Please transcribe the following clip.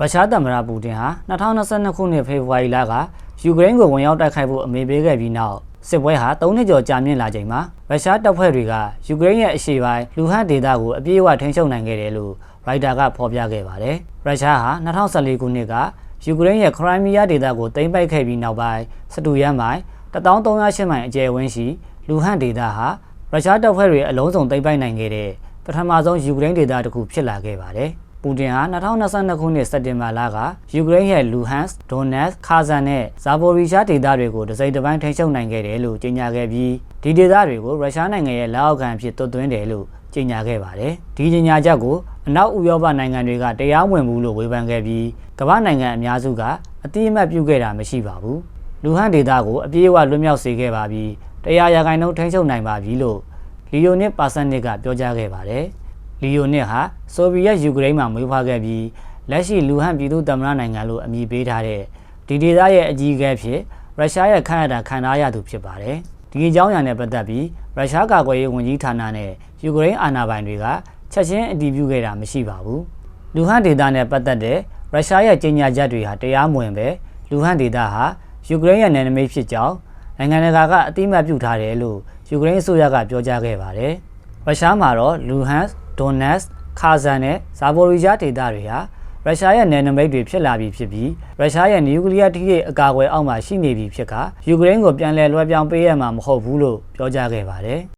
ရုရှားသမ္မတပူတင်ဟာ2022ခုနှစ်ဖေဖော်ဝါရီလကယူကရိန်းကိုဝင်ရောက်တိုက်ခိုက်ဖို့အမေပေးခဲ့ပြီးနောက်စစ်ပွဲဟာ3နှစ်ကျော်ကြာမြင့်လာချိန်မှာရုရှားတပ်ဖွဲ့တွေကယူကရိန်းရဲ့အရှေ့ပိုင်းလူဟန်ဒေသကိုအပြည့်အဝထိန်းချုပ်နိုင်ခဲ့တယ်လို့ရိုက်တာကဖော်ပြခဲ့ပါတယ်။ရုရှားဟာ2014ခုနှစ်ကယူကရိန်းရဲ့ခရိုင်းမီးယားဒေသကိုသိမ်းပိုက်ခဲ့ပြီးနောက်ပိုင်းစတူယန်မိုင်1308မိုင်အကျယ်ဝန်းရှိလူဟန်ဒေသဟာရုရှားတပ်ဖွဲ့တွေအလုံးစုံသိမ်းပိုက်နိုင်ခဲ့တဲ့ပထမဆုံးယူကရိန်းဒေသတစ်ခုဖြစ်လာခဲ့ပါတယ်။ ပူတင်ဟာ2022ခုနှစ်စက်တင်ဘာလကယူကရိန်းရဲ့လူဟန်စ်ဒိုနက်စ်ခါဇန်နဲ့ဇာပိုရီရှားဒေသတွေကိုတစိမ့်တစ်ပိုင်းထိန်းချုပ်နိုင်ခဲ့တယ်လို့ကြေညာခဲ့ပြီးဒီဒေသတွေကိုရုရှားနိုင်ငံရဲ့လက်အောက်ခံအဖြစ်သွတ်သွင်းတယ်လို့ကြေညာခဲ့ပါတယ်။ဒီကြေညာချက်ကိုအနောက်ဥရောပနိုင်ငံတွေကတရားဝင်ဘူးလို့ဝေဖန်ခဲ့ပြီးကမ္ဘာနိုင်ငံအများစုကအတိအမှတ်ပြုခဲ့တာမရှိပါဘူး။လူဟန်ဒေသကိုအပြည့်အဝလွတ်မြောက်စေခဲ့ပါပြီးတရားရာခိုင်နှုန်းထိန်းချုပ်နိုင်ပါပြီလို့လီယိုနစ်ပါဆန်နစ်ကပြောကြားခဲ့ပါတယ်။ လီယိုနစ်ဟာဆိုဗီယက်ယူကရိန်းမှာမွေးဖွားခဲ့ပြီးလက်ရှိလူဟန်ပြည်သူ့သမ္မတနိုင်ငံလို့အမည်ပေးထားတဲ့ဒီဒေသရဲ့အကြီးအကဲဖြစ်ရုရှားရဲ့ခန့်အပ်တာခံထားရသူဖြစ်ပါတယ်။ဒီအကြောင်းအရာနဲ့ပတ်သက်ပြီးရုရှားကာကွယ်ရေးဝန်ကြီးဌာနနဲ့ယူကရိန်းအာဏာပိုင်တွေကချက်ချင်းအတည်ပြုခဲ့တာမရှိပါဘူး။လူဟန်ဒေသနဲ့ပတ်သက်တဲ့ရုရှားရဲ့ကြေညာချက်တွေဟာတရားမဝင်ပဲလူဟန်ဒေသဟာယူကရိန်းရဲ့နယ်နိမိတ်ဖြစ်ကြောင်းနိုင်ငံတကာကအတိအမှတ်ပြုထားတယ်လို့ယူကရိန်းအစိုးရကပြောကြားခဲ့ပါတယ်။ ရုရှားမှာတော့လူဟန်စ်ဒိုနက်စ်ခါဇန်နဲ့ဇာပိုရီဂျာဒေသတွေဟာရုရှားရဲ့နယ်နိမိတ်တွေဖြစ်လာပြီဖြစ်ပြီးရုရှားရဲ့နျူကလ িয়ার ထိရဲ့အကာအကွယ်အောက်မှာရှိနေပြီဖြစ်ကယူကရိန်းကိုပြန်လည်လွှဲပြောင်းပေးရမှာမဟုတ်ဘူးလို့ပြောကြားခဲ့ပါတယ်